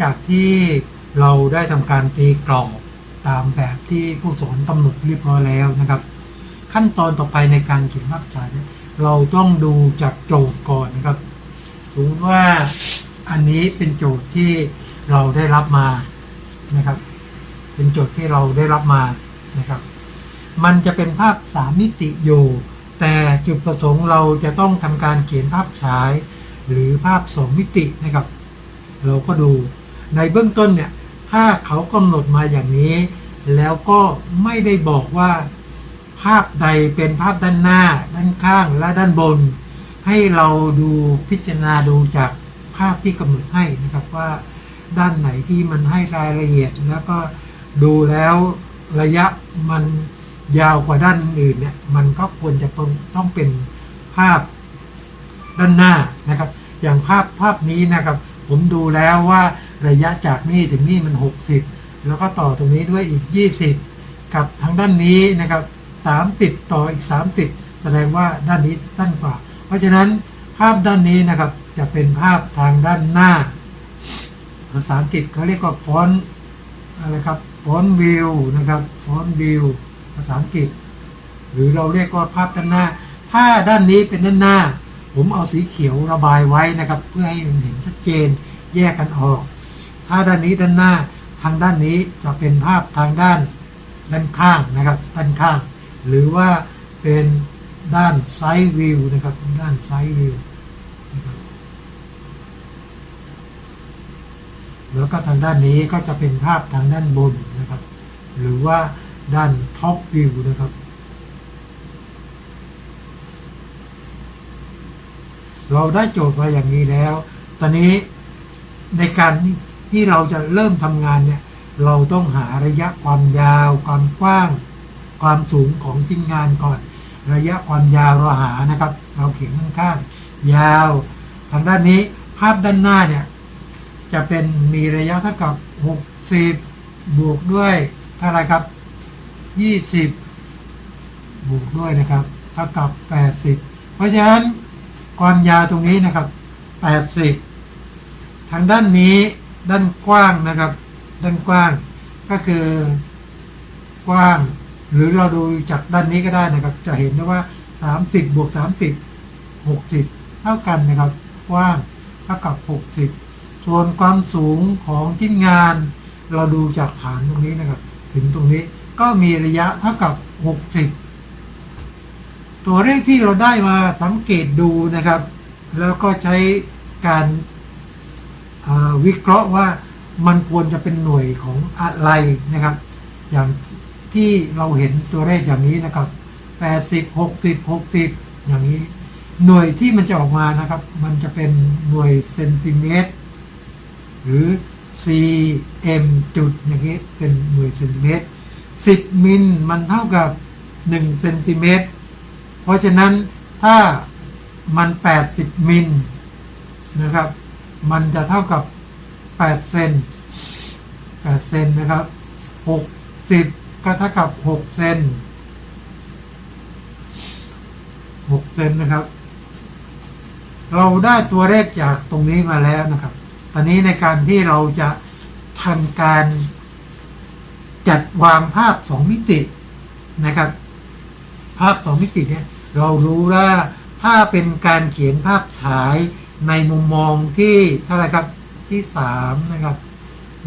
จากที่เราได้ทำการตีกรอบตามแบบที่ผู้สอนกำหนดเรียบร้อยแล้วนะครับ ขั้นตอนต่อไปในการเขียนภาพฉายเนี่ยเราต้องดูจากโจทย์ก่อนนะครับสมมติว่าอันนี้เป็นโจทย์ที่เราได้รับมานะครับ เป็นโจทย์ที่เราได้รับมานะครับ มันจะเป็นภาพสามมิติอยู่ แต่จุดประสงค์เราจะต้องทำการเขียนภาพฉาย หรือภาพสองมิตินะครับ เราก็ดู ในเบื้องต้นเนี่ยถ้าเขากำหนดมาอย่างนี้ แล้วก็ไม่ได้บอกว่า ภาพใดเป็นภาพด้านหน้า ด้านข้างและด้านบน ให้เราดูพิจารณาดูจากภาพที่กำหนดให้นะครับว่าด้านไหนที่มันให้รายละเอียดแล้วก็ดูแล้วระยะมันยาวกว่าด้านอื่นเนี่ยมันก็ควรจะต้องเป็นภาพด้านหน้านะครับ อย่างภาพภาพนี้นะครับ ผมดูแล้วว่า ระยะจากนี่ถึงนี่มัน 60 แล้วก็ต่อตรงนี้ด้วยอีก 20 กับทางด้านนี้นะครับ3ติดต่ออีก 3 ติด แสดงว่าด้านนี้สั้นกว่า เพราะฉะนั้นภาพด้านนี้นะครับจะเป็นภาพทางด้านหน้า ภาษาอังกฤษเขาเรียกว่าฟอนต์อะไรครับฟอนต์วิวนะครับฟอนต์วิวภาษาอังกฤษ หรือเราเรียกว่าภาพด้านหน้า ถ้าด้านนี้เป็นด้านหน้า ผมเอาสีเขียวระบายไว้นะครับ เพื่อให้มันเห็นชัดเจนแยกกันออก ถ้าด้านนี้ด้านหน้า ทางด้านนี้จะเป็นภาพทางด้านด้านข้างนะครับ ด้านข้าง หรือว่าเป็นด้านไซด์วิวนะครับ ด้านไซด์วิวนะครับแล้วก็ทางด้านนี้ก็จะเป็นภาพทางด้านบนนะครับ หรือว่าด้านท็อปวิวนะครับ เราได้โจทย์มาอย่างนี้แล้ว ตอนนี้ในการ ที่เราจะเริ่มทำงานเนี่ยเราต้องหาระยะความยาว ความกว้าง ความสูงของชิ้นงานก่อน ระยะความยาวเราหานะครับ เราเขียนข้างๆยาว ทางด้านนี้ภาพด้านหน้าเนี่ยจะเป็นมีระยะเท่ากับ 60 บวกด้วยเท่าไรครับ 20 บวกด้วยนะครับเท่ากับ 80 เพราะฉะนั้นความยาวตรงนี้นะครับ 80 ทางด้านนี้ ด้านกว้างนะครับ ด้านกว้างก็คือกว้าง หรือเราดูจากด้านนี้ก็ได้นะครับ จะเห็นได้ว่า 30 บวก 30 60 เท่ากันนะครับ กว้างเท่ากับ 60 ส่วนความสูงของชิ้นงาน เราดูจากฐานตรงนี้นะครับ ถึงตรงนี้ก็มีระยะเท่ากับ 60 ตัวเลขที่เราได้มาสังเกตดูนะครับ แล้วก็ใช้การ วิเคราะห์ว่ามันควรจะเป็นหน่วยของอะไรนะครับ อย่างที่เราเห็นตัวเลขอย่างนี้นะครับ80 60 60 อย่างนี้ หน่วยที่มันจะออกมานะครับ มันจะเป็นหน่วยเซนติเมตรหรือ cm จุดอย่างนี้เป็นหน่วยเซนติเมตร10 มิลมันเท่ากับ1เซนติเมตรเพราะฉะนั้นถ้ามัน 80 มิลนะครับ มันจะเท่ากับ 8 เซน8เซนนะครับ 60 ก็เท่ากับ 6 เซน6เซนนะครับ เราได้ตัวเลขจากตรงนี้มาแล้วนะครับ ตอนนี้ในการที่เราจะทำการจัดวางภาพสองมิตินะครับ ภาพสองมิติเนี่ยเรารู้ว่าถ้าเป็นการเขียนภาพฉาย ในมุมมองที่เท่าไรครับที่สามนะครับ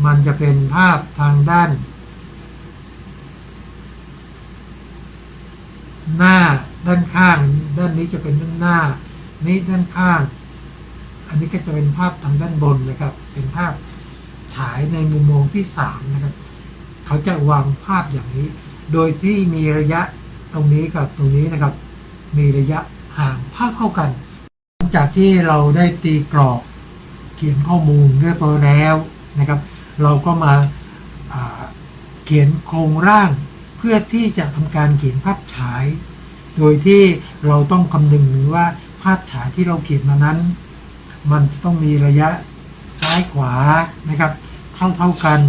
มันจะเป็นภาพทางด้าน หน้าด้านข้าง ด้านนี้จะเป็นด้านหน้า นี้ด้านข้าง อันนี้ก็จะเป็นภาพทางด้านบนนะครับ เป็นภาพฉายในมุมมองที่สามนะครับ เขาจะวางภาพอย่างนี้ โดยที่มีระยะตรงนี้กับตรงนี้นะครับ มีระยะห่างเท่าเท่ากัน จากที่เราได้ตีกรอบเขียนข้อมูลเรียบร้อยแล้วนะครับ เราก็มาาเขียนโครงร่าง เพื่อที่จะทำการเขียนภาพฉาย โดยที่เราต้องคำนึงถึงว่าภาพฉายที่เราเขียนมานั้น มันจะต้องมีระยะซ้ายขวานะครับ เท่าเท่ากัน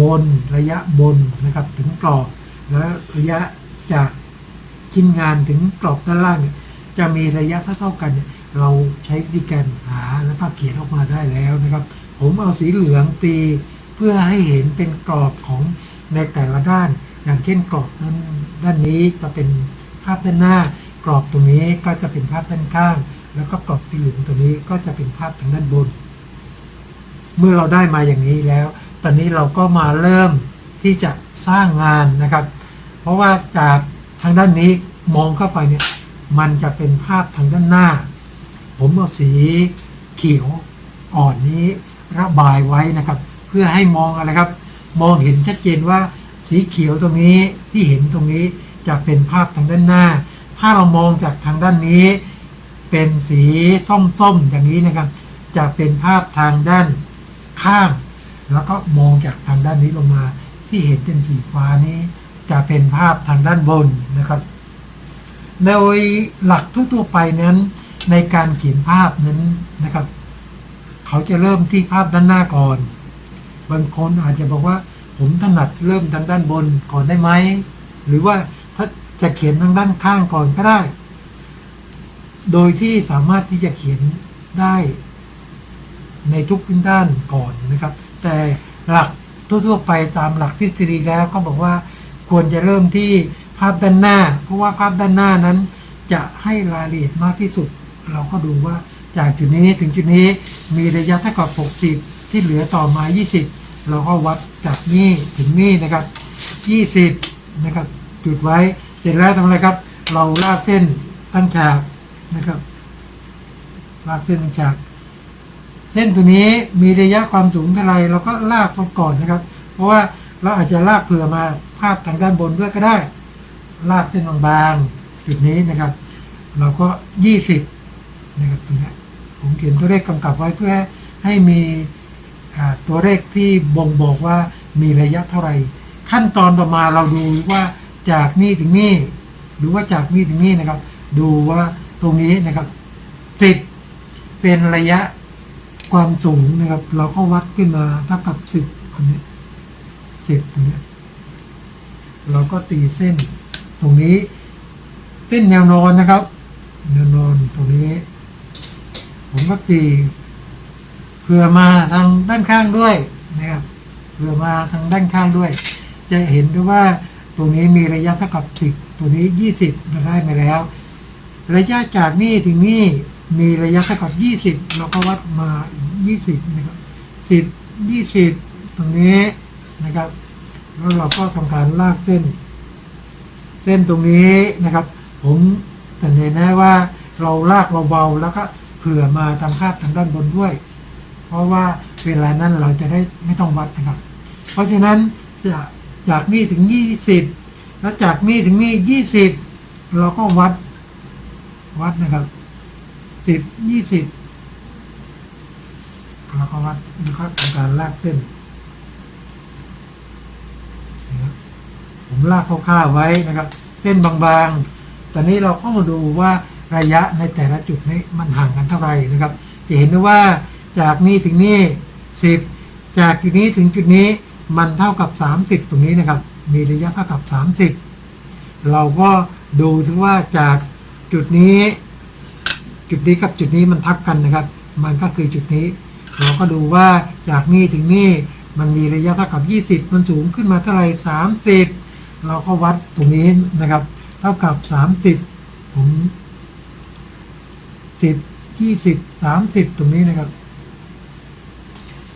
บนระยะบนนะครับถึงกรอบ แล้วระยะจากชิ้นงานถึงกรอบด้านล่างเนี่ยจะมีระยะเท่าๆกันเนี่ย เราใช้วิธีการหาและภาพเขียนออกมาได้แล้วนะครับ ผมเอาสีเหลืองตีเพื่อให้เห็นเป็นกรอบของในแต่ละด้าน อย่างเช่นกรอบนั้นด้านนี้จะเป็นภาพด้านหน้า กรอบตรงนี้ก็จะเป็นภาพด้านข้าง แล้วก็กรอบสีเหลืองตัวนี้ก็จะเป็นภาพทางด้านบน เมื่อเราได้มาอย่างนี้แล้ว ตอนนี้เราก็มาเริ่มที่จะสร้างงานนะครับ เพราะว่าจากทางด้านนี้มองเข้าไปเนี่ยมันจะเป็นภาพทางด้านหน้า ผมเอาสีเขียวอ่อนนี้ระบายไว้นะครับ เพื่อให้มองอะไรครับ มองเห็นชัดเจนว่าสีเขียวตรงนี้ที่เห็นตรงนี้จะเป็นภาพทางด้านหน้า ถ้าเรามองจากทางด้านนี้ เป็นสีส้มๆอย่างนี้นะครับ จะเป็นภาพทางด้านข้าง แล้วก็มองจากทางด้านนี้ลงมา ที่เห็นเป็นสีฟ้านี้ จะเป็นภาพทางด้านบนนะครับ โดยหลักทั่วๆไปนั้น ในการเขียนภาพนั้นนะครับ เขาจะเริ่มที่ภาพด้านหน้าก่อน บางคนอาจจะบอกว่า ผมถนัดเริ่มทางด้านบนก่อนได้ไหม หรือว่าถ้าจะเขียนทางด้านข้างก่อนก็ได้ โดยที่สามารถที่จะเขียนได้ในทุกด้านก่อนนะครับ แต่หลักทั่วๆไปตามหลักทฤษฎีแล้วก็บอกว่าควรจะเริ่มที่ภาพด้านหน้า เพราะว่าภาพด้านหน้านั้นจะให้รายละเอียดมากที่สุด เราก็ดูว่าจากจุดนี้ถึงจุดนี้มีระยะเท่ากับ 60 ที่เหลือต่อมา 20 เราก็วัดจากนี่ถึงนี่นะครับ 20 นะครับ จุดไว้เสร็จแล้วทำอะไรครับ เราลากเส้นตั้งฉากนะครับ ลากเส้นตั้งฉาก เส้นตัวนี้มีระยะความสูงเท่าไรเราก็ลากไปก่อนนะครับ เพราะว่าเราอาจจะลากเผื่อมาภาพทางด้านบนด้วยก็ได้ ลากเส้นบางๆจุดนี้นะครับ เราก็ 20 นะครับตรงนี้ผมเขียนตัวเลขกำกับไว้เพื่อให้มีตัวเลขที่บ่งบอกว่ามีระยะเท่าไหร่ ขั้นตอนต่อมาเราดูว่าจากนี่ถึงนี่หรือว่าจากนี่ถึงนี่นะครับ ดูว่าตรงนี้นะครับสิบเป็นระยะความสูงนะครับ เราก็วัดขึ้นมาเท่ากับสิบตรงนี้สิบตรงนี้เราก็ตีเส้น ตรงนี้ เส้นแนวนอนนะครับ แนวนอนตรงนี้ ผมก็ตีเผื่อมาทางด้านข้างด้วยนะครับเผื่อมาทางด้านข้างด้วย จะเห็นได้ว่าตรงนี้มีระยะเท่ากับสิบตัวนี้ยี่สิบเราได้มาแล้ว ระยะจากนี่ถึงนี่มีระยะเท่ากับยี่สิบเราก็วัดมายี่สิบนะครับสิบยี่สิบตรงนี้นะครับ แล้วเราก็ทำการลากเส้น เส้นตรงนี้นะครับ ผมแต่เห็นนะว่าเราลากเบาๆแล้วก็ เผื่อมาทางภาพทางด้านบนด้วย เพราะว่าเวลานั้นเราจะได้ไม่ต้องวัดนะครับ เพราะฉะนั้นจะจากนี่ถึงยี่สิบแล้วจากนี่ถึงนี่ยี่สิบเราก็วัดวัดนะครับสิบยี่สิบเราก็วัดแล้วก็ทำการลากเส้นผมลากคร่าวๆไว้นะครับ เส้นบางๆ ตอนนี้เราก็มาดูว่า ระยะในแต่ละจุดนี้มันห่างกันเท่าไหร่นะครับ จะเห็นได้ว่าจากนี้ถึงนี่สิบจากจุดนี้ถึงจุดนี้มันเท่ากับสามสิบตรงนี้นะครับ มีระยะเท่ากับสามสิบเราก็ดูถึงว่าจากจุดนี้ จุดนี้กับจุดนี้มันทับกันนะครับ มันก็คือจุดนี้ เราก็ดูว่าจากนี่ถึงนี่มันมีระยะเท่ากับ 20 มันสูงขึ้นมาเท่าไหร่30 เราก็วัดตรงนี้นะครับ เท่ากับ 30 ผม 10 20 30ตรงนี้นะครับ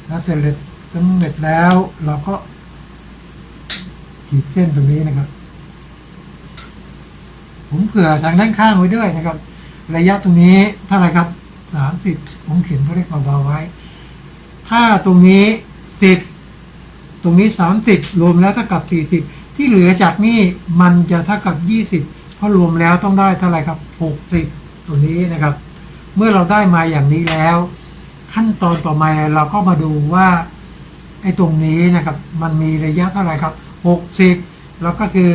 แล้วเสร็จสำเร็จแล้วเราก็ขีดเส้นตรงนี้นะครับ ผมเผื่อทางด้านข้างไว้ด้วยนะครับ ระยะตรงนี้เท่าไหร่ครับสามสิบผมเขียนตัวเลขเบาๆไว้ ถ้าตรงนี้สิบตรงนี้สามสิบรวมแล้วเท่ากับสี่สิบที่เหลือจากนี่มันจะเท่ากับยี่สิบเพราะรวมแล้วต้องได้เท่าไหร่ครับหกสิบตัวนี้นะครับ เมื่อเราได้มาอย่างนี้แล้ว ขั้นตอนต่อมาเราก็มาดูว่าไอ้ตรงนี้นะครับ มันมีระยะเท่าไหร่ครับหกสิบแล้วก็คือ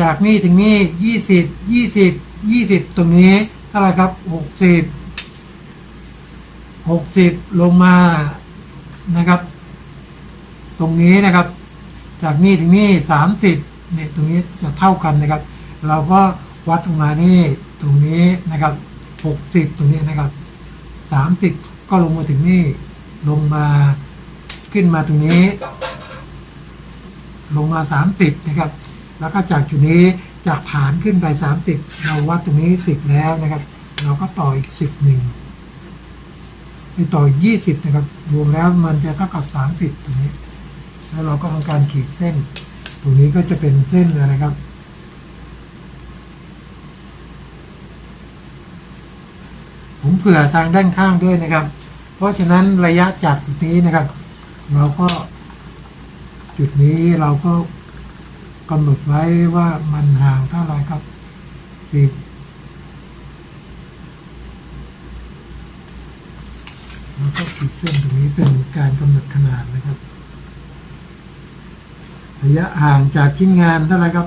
จากนี่ถึงนี่ยี่สิบยี่สิบยี่สิบตรงนี้เท่าไหร่ครับหกสิบหกสิบลงมานะครับ ตรงนี้นะครับ จากนี่ถึงนี่สามสิบเนี่ยตรงนี้จะเท่ากันนะครับ เราก็วัดลงมานี่ตรงนี้นะครับ หกสิบตรงนี้นะครับสามสิบก็ลงมาถึงนี่ ลงมาขึ้นมาตรงนี้ ลงมา 30 นะครับ แล้วก็จากจุดนี้จากฐานขึ้นไป 30 เราวัดตรงนี้ 10 แล้วนะครับ เราก็ต่ออีก 10หนึ่งไปต่ออีก20 นะครับ รวมแล้วมันจะเท่ากับ 30 ตรงนี้ แล้วเราก็ทำการขีดเส้น ตรงนี้ก็จะเป็นเส้นอะครับ ผมเผื่อทางด้านข้างด้วยนะครับ เพราะฉะนั้นระยะจากจุดนี้นะครับ เราก็ จุดนี้เราก็กำหนดไว้ว่ามันห่างเท่าไรครับสิบแล้วก็ขีดเส้นตรงนี้เป็นการกำหนดขนาดนะครับ ระยะห่างจากชิ้นงานเท่าไรครับ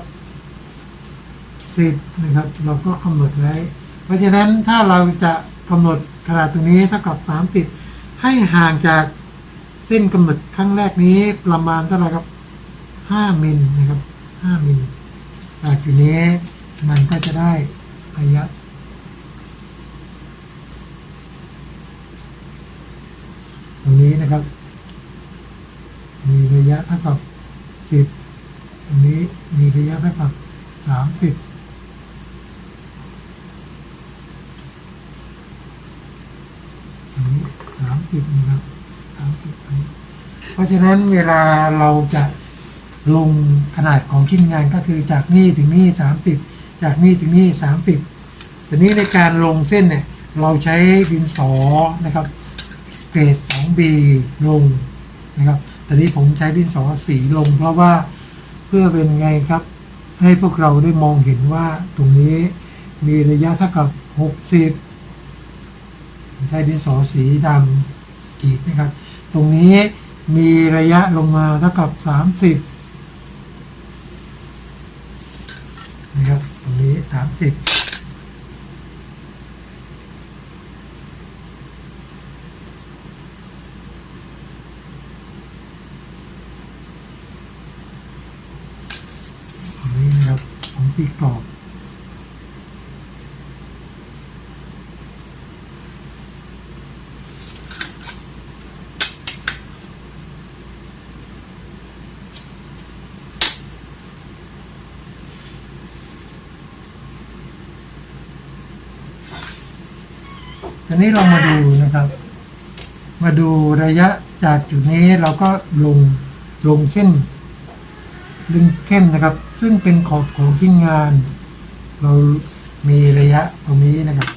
สิบนะครับ เราก็กำหนดไว้ เพราะฉะนั้นถ้าเราจะ กำหนดขนาดตรงนี้เท่ากับ 30 ให้ห่างจากเส้นกำหนดครั้งแรกนี้ประมาณเท่าไหร่ครับ 5 มิลนะครับ 5 มิลจากจุดนี้มันก็จะได้ระยะตรงนี้นะครับ มีระยะเท่ากับ 10 ตรงนี้มีระยะเท่ากับ 30 สามสิบนะครับสามสิบเพราะฉะนั้นเวลาเราจะลงขนาดของชิ้นงานก็คือจากนี่ถึงนี่สามสิบจากนี่ถึงนี่สามสิบแต่นี้ในการลงเส้นเนี่ย เราใช้ดินสอนะครับ เกรด 2B ลงนะครับแต่นี้ผมใช้ดินสอสีลง เพราะว่าเพื่อเป็นไงครับ ให้พวกเราได้มองเห็นว่าตรงนี้มีระยะเท่ากับ 60 ใช้ดินสอสีดำกีดนะครับ ตรงนี้มีระยะลงมาเท่ากับ 30นะครับตรงนี้ 30 ตรงนี้นะครับผมตีกรอบ ตอนนี้เรามาดูนะครับ มาดูระยะจากจุดนี้เราก็ลงลงเส้นดึงเข้มนะครับ ซึ่งเป็นขอบของชิ้นงาน เรามีระยะตรงนี้นะครับ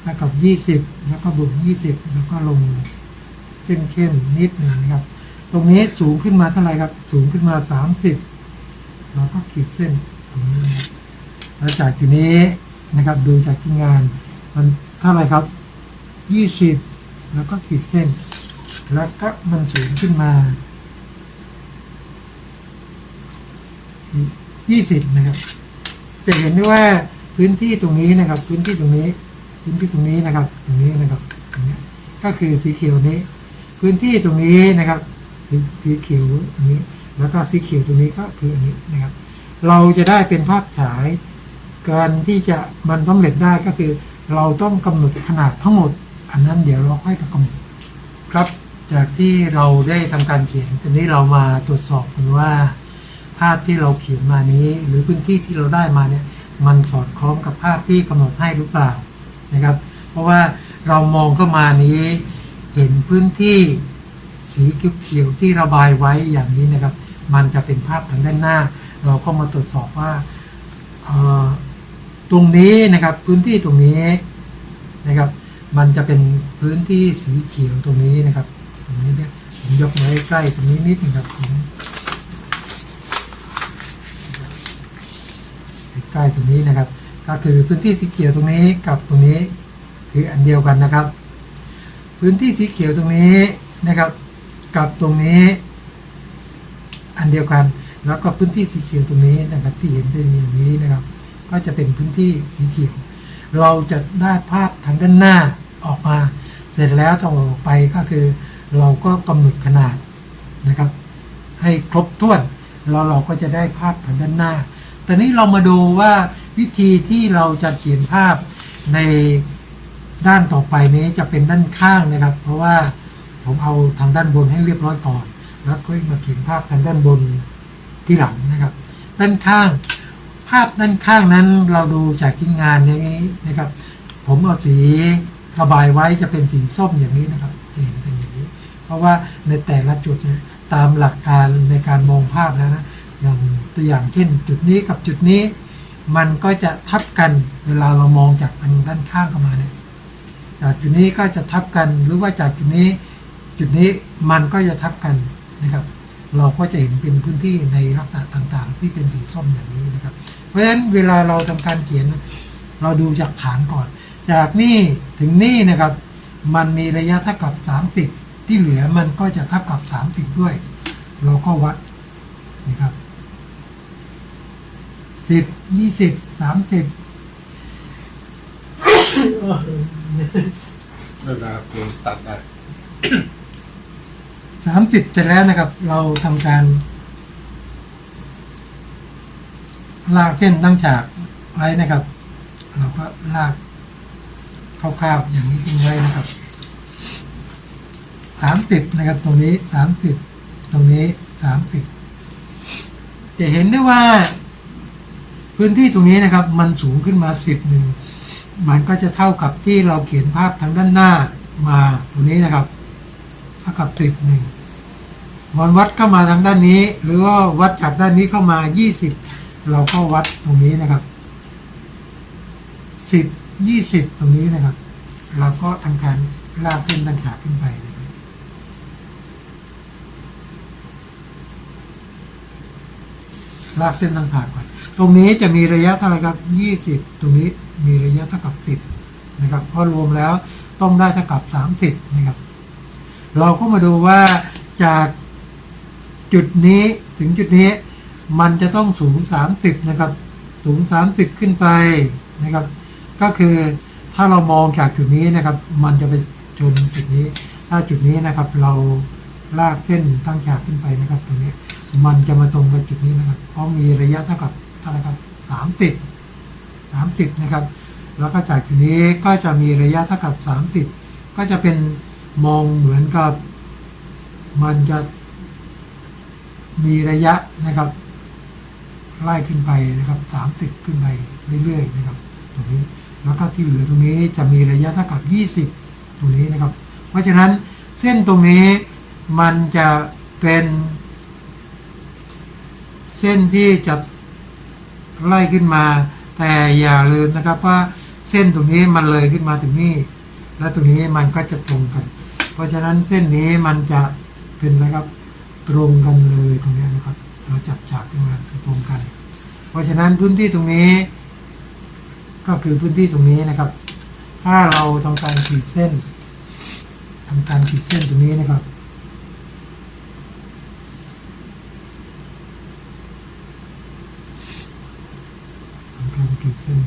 เท่ากับยี่สิบแล้วก็บวกยี่สิบแล้วก็ลงเส้นเข้มนิดหนึ่งนะครับ ตรงนี้สูงขึ้นมาเท่าไหร่ครับ สูงขึ้นมาสามสิบเราก็ขีดเส้นตรงนี้นแล้วจากจุดนี้นะครับ ดูจากชิ้นงานมันเท่าไหร่ครับ ยี่สิบแล้วก็ขีดเส้น แล้วก็มันสูงขึ้นมายี่สิบนะครับ จะเห็นได้ว่าพื้นที่ตรงนี้นะครับ พื้นที่ตรงนี้ พื้นที่ตรงนี้นะครับ ตรงนี้นะครับตรงนี้ก็คือสีเขียวนี้ พื้นที่ตรงนี้นะครับสีสีเขียวตรงนี้ แล้วก็สีเขียวตรงนี้ก็คืออันนี้นะครับ เราจะได้เป็นภาพฉายการที่จะมันสำเร็จได้ก็คือ เราต้องกำหนดขนาดทั้งหมด อันนั้นเดี๋ยวเราค่อยไปกำหนดครับ จากที่เราได้ทำการเขียนทีนี้เรามาตรวจสอบกันว่า ภาพที่เราเขียนมานี้ หรือพื้นที่ที่เราได้มาเนี่ยมันสอดคล้องกับภาพที่กำหนดให้หรือเปล่านะครับ เพราะว่าเรามองเข้ามานี้ เห็นพื้นที่สีเขียวๆที่ระบายไว้อย่างนี้นะครับ มันจะเป็นภาพทางด้านหน้า เราก็มาตรวจสอบว่าตรงนี้นะครับพื้นที่ตรงนี้นะครับ มันจะเป็นพื้นที่สีเขียวตรงนี้นะครับตรงนี้เนี่ยผมยกมาใกล้ตรงนี้นิดนึงครับผมใกล้ตรงนี้นะครับ ก็คือพื้นที่สีเขียวตรงนี้กับตรงนี้คืออันเดียวกันนะครับ พื้นที่สีเขียวตรงนี้นะครับ กับตรงนี้ อันเดียวกัน แล้วก็พื้นที่สีเขียวตรงนี้นะครับ ที่เห็นเป็นอย่างนี้นะครับ ก็จะเป็นพื้นที่สีเขียว เราจะได้ภาพทางด้านหน้าออกมา เสร็จแล้วต่อไปก็คือ เราก็กำหนดขนาดนะครับ ให้ครบถ้วนแล้วเราก็จะได้ภาพทางด้านหน้า แต่นี้เรามาดูว่าวิธีที่เราจะเขียนภาพในด้านต่อไปนี้จะเป็นด้านข้างนะครับ เพราะว่าผมเอาทางด้านบนให้เรียบร้อยก่อน แล้วก็มาเขียนภาพทางด้านบนที่หลังนะครับ ด้านข้าง ภาพด้านข้างนั้นเราดูจากชิ้นงานอย่างนี้นะครับ ผมเอาสีระบายไว้จะเป็นสีส้มอย่างนี้นะครับจะเห็นเป็นอย่างนี้ เพราะว่าในแต่ละจุดเนี่ยตามหลักการในการมองภาพแล้วนะอย่างตัวอย่างเช่น จุดนี้กับจุดนี้ มันก็จะทับกันเวลาเรามองจากทางด้านข้างเข้ามาเนี่ยจากจุดนี้ก็จะทับกันหรือว่าจากจุดนี้ จุดนี้มันก็จะทับกันนะครับ เราก็จะเห็นเป็นพื้นที่ในลักษณะต่างๆ ที่เป็นสีส้มอย่างนี้นะครับ เพราะฉะนั้นเวลาเราทำการเขียน เราดูจากฐานก่อน จากนี่ถึงนี่นะครับ มันมีระยะเท่ากับ 30 ที่เหลือมันก็จะเท่ากับ 30 ด้วย เราก็วัดนะครับสิบยี่สิบสามสิบเวลาเพลงตัดได้ สามสิบเสร็จแล้วนะครับ เราทำการ ลากเส้นตั้งฉากไว้นะครับ เราก็ลากคร่าวๆอย่างนี้ทิ้งไว้นะครับสามสิบนะครับตรงนี้สามสิบตรงนี้สามสิบจะเห็นได้ว่า พื้นที่ตรงนี้นะครับ มันสูงขึ้นมาสิบหนึ่งมันก็จะเท่ากับที่เราเขียนภาพทางด้านหน้ามาตรงนี้นะครับเท่ากับสิบหนึ่ง วันวัดเข้ามาทางด้านนี้ หรือว่าวัดจากด้านนี้เข้ามายี่สิบเราก็วัดตรงนี้นะครับสิบยี่สิบตรงนี้นะครับ เราก็ทำการลากเส้นตั้งฉากขึ้นไปนะครับลากเส้นตั้งฉาก่อนตรงนี้จะมีระยะเท่าไหร่ครับยี่สิบตรงนี้มีระยะเท่ากับสิบนะครับเพอรวมแล้วต้องได้เท่ากับสามสิบนะครับ เราก็มาดูว่าจาก จุดนี้ถึงจุดนี้มันจะต้องสูง 30 นะครับ สูง 30 ขึ้นไปนะครับ ก็คือถ้าเรามองจากจุดนี้นะครับ มันจะไปชนจุดนี้ ถ้าจุดนี้นะครับ เราลากเส้นตั้งฉากขึ้นไปนะครับ ตรงนี้มันจะมาตรงกับจุดนี้นะครับ เพราะมีระยะเท่ากับเท่าไหร่ครับ30 30 นะครับ แล้วก็จากจุดนี้ก็จะมีระยะเท่ากับ 30 ก็จะเป็นมองเหมือนกับ มันจะ มีระยะนะครับไล่ขึ้นไปนะครับสามสิบขึ้นไปเรื่อยๆนะครับตรงนี้แล้วก็ที่เหลือตรงนี้จะมีระยะเท่ากับยี่สิบตรงนี้นะครับ เพราะฉะนั้นเส้นตรงนี้มันจะเป็น เส้นที่จะไล่ขึ้นมา แต่อย่าลืมนะครับว่าเส้นตรงนี้มันเลยขึ้นมาถึงนี่และตรงนี้มันก็จะตรงกัน เพราะฉะนั้นเส้นนี้มันจะเป็นนะครับ ตรงกันเลยตรงนี้นะครับ เราจับฉากขึ้นมาตรงกัน เพราะฉะนั้นพื้นที่ตรงนี้ ก็คือพื้นที่ตรงนี้นะครับ ถ้าเราทำการขีดเส้นทำการขีดเส้นตรงนี้นะครับทำการขีดเส้น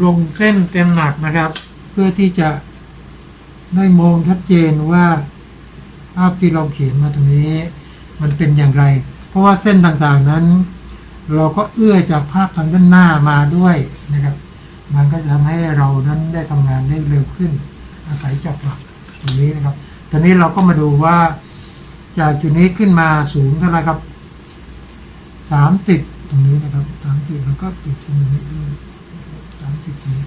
ตร งเส้นเต็มหนักนะครับ เพื่อที่จะได้มองชัดเจนว่าภาพที่เราเขียนมาตรงนี้ มันเป็นอย่างไร เพราะว่าเส้นต่างๆนั้น เราก็เอื้อจากภาพทางด้านหน้ามาด้วยนะครับ มันก็จะทำให้เรานั้นได้ทำงานได้เร็วขึ้น อาศัยจากหลักตรงนี้นะครับตอนนี้เราก็มาดูว่าจากจุดนี้ขึ้นมาสูงเท่าไหร่ครับสามสิบตรงนี้นะครับสามสิบแล้วก็ติดตรงนี้ด้วย สามสิบนี้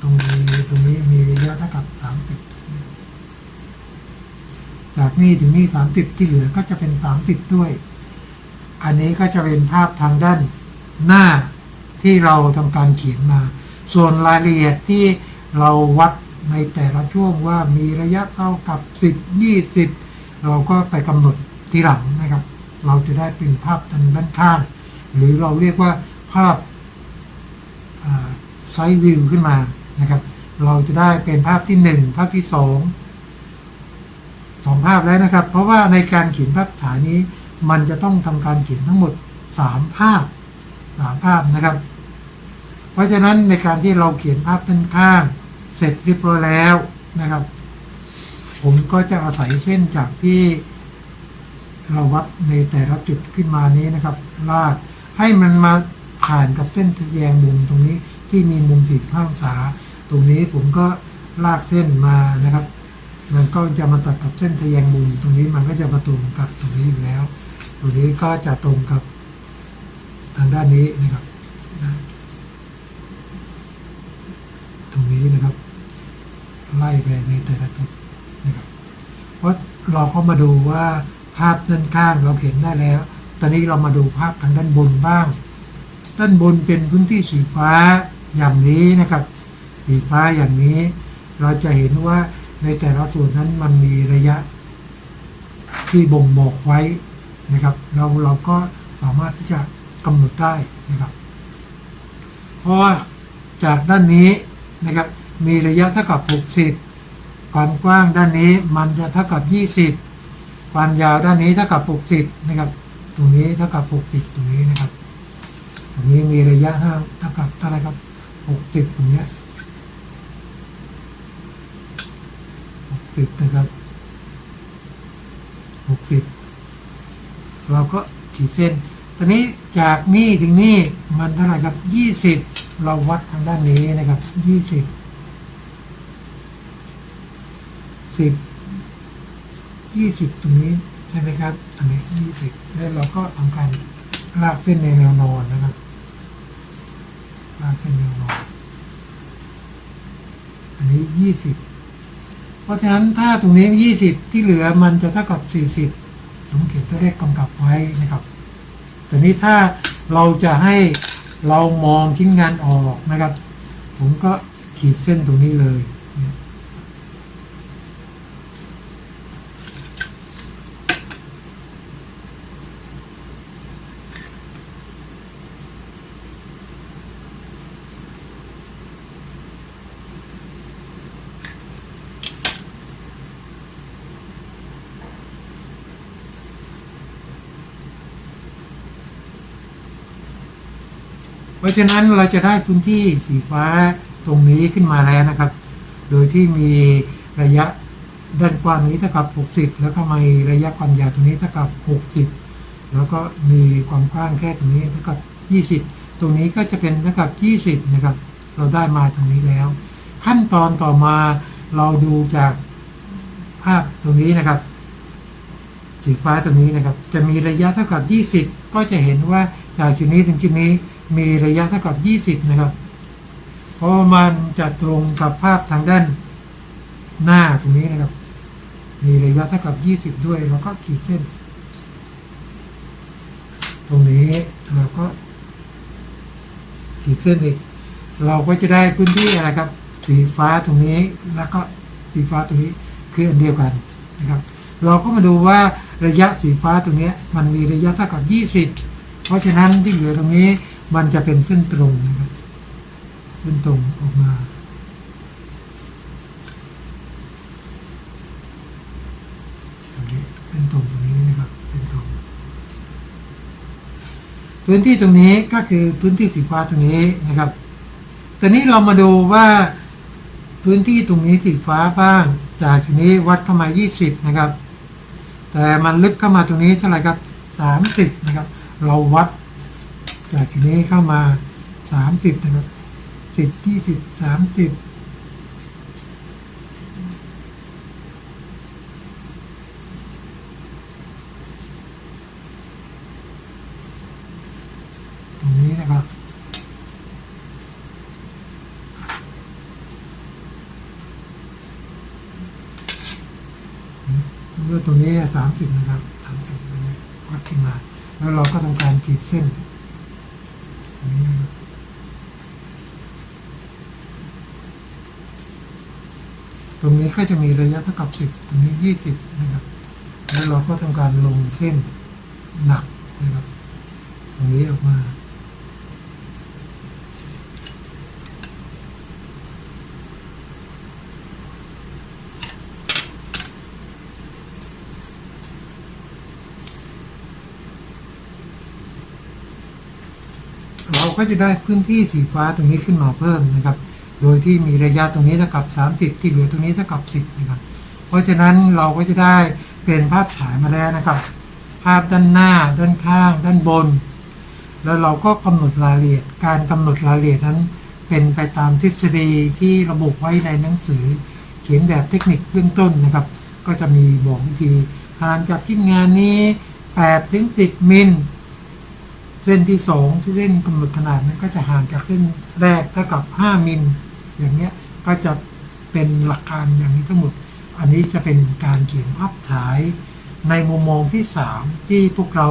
ตรงนี้ตรงนี้มีระยะเท่ากับสามสิบจากนี่ถึงนี่สามสิบที่เหลือก็จะเป็นสามสิบด้วย อันนี้ก็จะเป็นภาพทางด้านหน้าที่เราทำการเขียนมา ส่วนรายละเอียดที่เราวัดในแต่ละช่วงว่ามีระยะเท่ากับสิบยี่สิบเราก็ไปกำหนดทีหลังนะครับ เราจะได้เป็นภาพทางด้านข้างหรือเราเรียกว่าภาพ ไซด์วิวขึ้นมานะครับ เราจะได้เป็นภาพที่หนึ่งภาพที่สองสองภาพแล้วนะครับ เพราะว่าในการเขียนภาพถ่ายนี้ มันจะต้องทำการเขียนทั้งหมดสามภาพสามภาพนะครับ เพราะฉะนั้นในการที่เราเขียนภาพด้านข้าง เสร็จเรียบร้อยแล้วนะครับ ผมก็จะอาศัยเส้นจากที่เราวัดในแต่ละจุดขึ้นมานี้นะครับ ลากให้มันมา ผ่านกับเส้นทะแยงมุมตรงนี้ที่มีมุมสี่ข้างศา ตรงนี้ผมก็ลากเส้นมานะครับ มันก็จะมาตัดกับเส้นทะแยงมุม ตรงนี้มันก็จะมาตรงกับตรงนี้อยู่แล้ว ตรงนี้ก็จะตรงกับทางด้านนี้นะครับนะตรงนี้นะครับ ไล่ไปในแต่ละจุดนะครับเพราะเราก็มาดูว่าภาพด้านข้างเราเห็นได้แล้ว ตอนนี้เรามาดูภาพทางด้านบนบ้าง ด้านบนเป็นพื้นที่สีฟ้าอย่างนี้นะครับ สีฟ้าอย่างนี้ เราจะเห็นว่าในแต่ละส่วนนั้นมันมีระยะ ที่บ่งบอกไว้นะครับ เราเราก็สามารถที่จะกำหนดได้นะครับเพราะว่าจากด้านนี้นะครับ มีระยะเท่ากับ 60 ความกว้างด้านนี้มันจะเท่ากับ 20 ความยาวด้านนี้เท่ากับ 60 นะครับ ตรงนี้เท่ากับ 60 ตรงนี้นะครับ ตรงนี้มีระยะเท่าเท่ากับเท่าไรครับ60ตรงเนี้ย60นะครับ60เราก็ขีดเส้น ตอนนี้จากนี่ถึงนี่มันเท่าไหร่ครับ20เราวัดทางด้านนี้นะครับ20สิบยี่สิบตรงนี้ใช่ไหมครับ อันนี้ยี่สิบแล้วเราก็ทำการลากเส้นในแนวนอนนะครับ ลากเส้นแนวนอนอันนี้ยี่สิบเพราะฉะนั้นถ้าตรงนี้ยี่สิบที่เหลือมันจะเท่ากับสี่สิบผมเขียนตัวเลขกำกับไว้นะครับแต่นี้ถ้าเราจะให้เรามองชิ้นงานออกนะครับ ผมก็ขีดเส้นตรงนี้เลย เพราะฉะนั้นเราจะได้พื้นที่สีฟ้าตรงนี้ขึ้นมาแล้วนะครับ โดยที่มีระยะด้านกว้างนี้เท่ากับ 60 แล้วก็มีระยะความยาวตรงนี้เท่ากับ 60 แล้วก็มีความกว้างแค่ตรงนี้เท่ากับ 20 ตรงนี้ก็จะเป็นเท่ากับ 20 นะครับ เราได้มาตรงนี้แล้ว ขั้นตอนต่อมาเราดูจากภาพตรงนี้นะครับ สีฟ้าตรงนี้นะครับ จะมีระยะเท่ากับ 20 ก็จะเห็นว่าจากจุดนี้ถึงจุดนี้ มีระยะเท่ากับ 20 นะครับ เพราะมันจะตรงกับภาพทางด้านหน้าตรงนี้นะครับ มีระยะเท่ากับ 20 ด้วย แล้วก็ขีดเส้น ตรงนี้เราก็ ขีดเส้นอีก เราก็จะได้พื้นที่อะไรครับ สีฟ้าตรงนี้แล้วก็สีฟ้าตรงนี้คืออันเดียวกันนะครับ เราก็มาดูว่าระยะสีฟ้าตรงนี้มันมีระยะเท่ากับ 20 เพราะฉะนั้นที่เหลือตรงนี้ มันจะเป็นเส้นตรงนะครับเส้นตรงออกมาตรงนี้เส้นตรงตรงนี้นะครับเส้นตรงพื้นที่ตรงนี้ก็คือพื้นที่สีฟ้าตรงนี้นะครับแต่นี้เรามาดูว่าพื้นที่ตรงนี้สีฟ้าบ้าง จากตรงนี้วัดเข้ามา 20 นะครับ แต่มันลึกเข้ามาตรงนี้เท่าไหร่ครับ 30 นะครับ เราวัด จากตรงนี้เข้ามา30นะครับ10 20 30ตรงนี้นะครับเมื่อตรงนี้สามสิบนะครับสามสิบวัดขึ้นมา แล้วเราก็ทำการขีดเส้นตรงนี้นะครับต รงนี้ก็จะมีระยะเท่ากับสิบตรงนี้ยี่สิบนะครับ แล้วเราก็ทำการลงเส้นหนักนะครับ ตรงนี้ออกมา เราก็จะได้พื้นที่สีฟ้าตรงนี้ขึ้นมาเพิ่มนะครับ โดยที่มีระยะตรงนี้เท่ากับ 30 ที่เหลือตรงนี้เท่ากับ 10นะครับ เพราะฉะนั้นเราก็จะได้เป็นภาพฉายมาแล้วนะครับ ภาพด้านหน้า ด้านข้าง ด้านบน แล้วเราก็กำหนดรายละเอียด การกำหนดรายละเอียดนั้น เป็นไปตามทฤษฎีที่ระบุไว้ในหนังสือ เขียนแบบเทคนิคเบื้องต้นนะครับ ก็จะมีบอกวิธีห่างจากชิ้นงานนี้8ถึง10 มิลเส้นที่ 2 ที่เส้นกำหนดขนาดนั้นก็จะห่างจากเส้นแรกเท่ากับ 5 มิล อย่างเงี้ยก็จะเป็นหลักการอย่างนี้ทั้งหมด อันนี้จะเป็นการเขียนภาพฉายในมุมมองที่ 3 ที่พวกเรา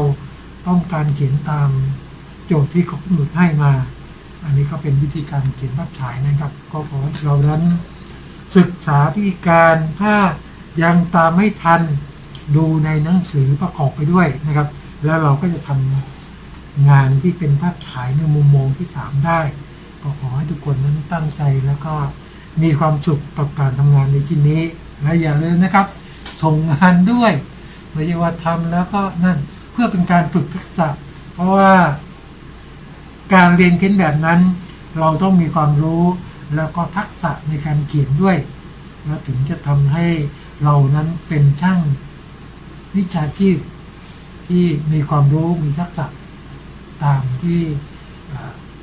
ต้องการเขียนตามโจทย์ที่เขากำหนดให้มา อันนี้ก็เป็นวิธีการเขียนภาพฉายนะครับ ก็ขอให้เรานั้น ศึกษาวิธีการถ้ายังตามไม่ทันดูในหนังสือประกอบไปด้วยนะครับ แล้วเราก็จะทำงานที่เป็นภาพฉายในมุมมองที่ 3 ได้ ก็ขอให้ทุกคนนั้นตั้งใจแล้วก็มีความสุขกับการทำงานในชิ้นนี้ และอย่าลืมนะครับ ส่งงานด้วยไม่ใช่ว่าทำแล้วก็นั่นเพื่อเป็นการฝึกทักษะ เพราะว่า การเรียนเขียนแบบนั้น เราต้องมีความรู้ แล้วก็ทักษะในการเขียนด้วย แล้วถึงจะทำให้เรานั้นเป็นช่างวิชาชีพที่มีความรู้มีทักษะตามที่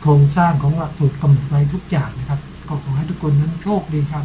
โครงสร้างของหลักสูตรกำหนดไว้ทุกอย่างนะครับ ก็ขอให้ทุกคนนั้นโชคดีครับ